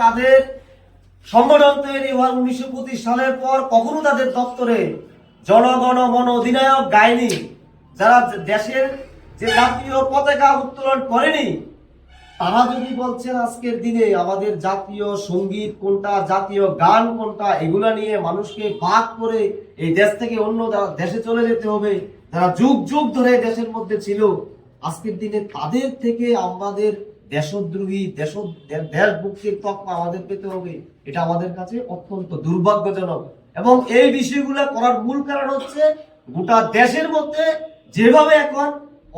তাদের সংগঠন তৈরি হওয়ার উনিশশো পঁচিশ সালের পর কখনো তাদের দপ্তরে জনগণ মন অধিনায়ক গায়নি যারা দেশের যে জাতীয় পতাকা উত্তোলন করেনি, তারা যদি বলছেন আজকের দিনে আমাদের জাতীয় সংগীত কোনটা, জাতীয় গান কোনটা, এগুলা নিয়ে মানুষকে ভাগ করে এই দেশ থেকে অন্য দেশে চলে যেতে হবে, যারা যুগ যুগ ধরে দেশের মধ্যে ছিল, আজকের দিনে তাদের থেকে আমাদের দেশদ্রোহী, দেশ দেশ মুক্তির তকমা আমাদের পেতে হবে। এটা আমাদের কাছে অত্যন্ত দুর্ভাগ্যজনক। এবং এই বিষয়গুলো করার মূল কারণ হচ্ছে গোটা দেশের মধ্যে যেভাবে এখন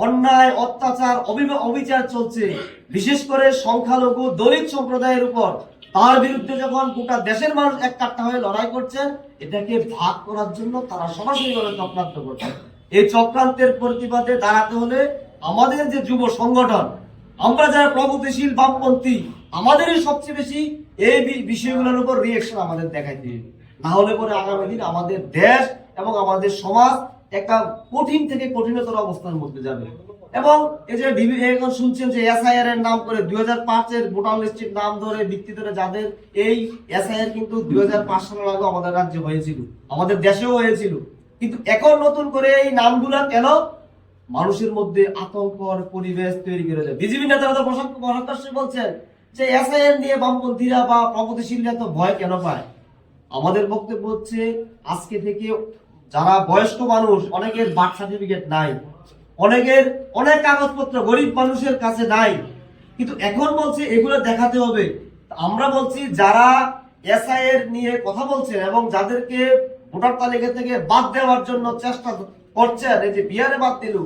অন্যায়, অত্যাচার অবিচার চলছে, বিশেষ করে সংখ্যালঘু দলিত সম্প্রদায়ের উপর, তার বিরুদ্ধে যখন গোটা দেশের মানুষ এক কাট্টা হয়ে লড়াই করছেন এটাকে ভাগ করার জন্য তারা সরাসরি ভাবে চক্রান্ত করছে। এই চক্রান্তের প্রতিবাদে দাঁড়াতে হলে আমাদের যে যুব সংগঠন আমরা যারা প্রগতিশীল বামপন্থী, আমাদেরই সবচেয়ে বেশি এই বিষয়গুলোর উপর রিয়েকশন আমাদের দেখাইতে হবে। না হলে পরে আগামী দিন আমাদের দেশ এবং আমাদের সমাজ একটা কঠিন থেকে কঠিনতর অবস্থার মধ্যে যাবে। এবং এই যে ডিবি- এখন শুনছেন যে এসআইআর এর নাম করে দুই হাজার পাঁচের ভোটার লিস্টের নাম ধরে ভিত্তি ধরে যাদের এই এসআইআর কিন্তু দুই হাজার পাঁচ সালের আগে আমাদের রাজ্যে হয়েছিল, আমাদের দেশেও হয়েছিল। কিন্তু এখন নতুন করে এই নামগুলা কেন মানুষের মধ্যে আতঙ্কর পরিবেশ তৈরি করে দেয়। বিজেপি নেতারা তো প্রকাশ্যে বলছেন যে এসআইআর নিয়ে বামপন্থীরা বা প্রগতিশীলরা তো ভয় কেন পায়? আমাদের বক্তব্য হচ্ছে, আজকে থেকে যারা বয়স্ক মানুষ, অনেকের বার্থ সার্টিফিকেট নাই, অনেকের অনেক কাগজপত্র গরিব মানুষের কাছে নাই। কিন্তু এখন বলছে এগুলো দেখাতে হবে। আমরা বলছি, যারা এসআইএর নিয়ে কথা বলছেন এবং যাদেরকে ভোটার তালিকা থেকে বাদ দেওয়ার জন্য চেষ্টা করছেন এই যে বিহারে বাদ দিল,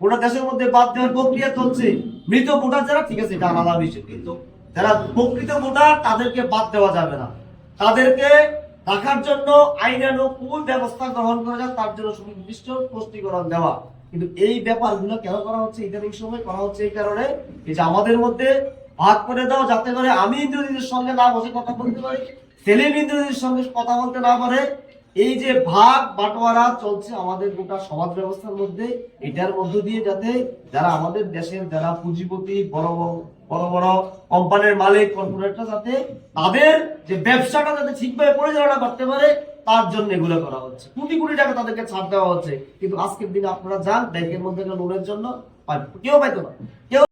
গোটা দেশের মধ্যে বাদ দেওয়ার প্রক্রিয়া চলছে। মৃত ভোটার যারা, ঠিক আছে, এটা আলাদা বিষয়, কিন্তু যারা প্রকৃত ভোটার, তাদেরকে বাদ দেওয়া যাবে না। তাদেরকে রাখার জন্য আইনানুকূল ব্যবস্থা গ্রহণ করা যায় তার জন্য সুনির্দিষ্ট স্পষ্টীকরণ দেওয়া। কিন্তু এই ব্যাপারগুলো কেন করা হচ্ছে? ইদানিং সময় করা হচ্ছে এই কারণে যে আমাদের মধ্যে ভাগ করে দাও, যাতে করে আমি ইন্দ্রজিতের সঙ্গে না বসে কথা বলতে পারি, সেলিম ইন্দ্রজিতের সঙ্গে কথা বলতে না পারে এই যে ভাগ বাটোয়ারা চলছে আমাদের গোটা সমাজ ব্যবস্থার মধ্যে, এটার মধ্য দিয়ে যাতে যারা আমাদের দেশের যারা পুঁজিপতি, বড় বড় বড় কোম্পানির মালিক, কর্পোরেটরা, যাতে তাদের যে ব্যবসাটা যাতে ঠিকভাবে পরিচালনা করতে পারে, তার জন্য এগুলো করা হচ্ছে। কোটি কোটি টাকা তাদেরকে ছাড় দেওয়া হচ্ছে। কিন্তু আজকের দিনে আপনারা যান, ব্যাংকের মধ্যে লোনের জন্য কেউ পাইতো না। কেউ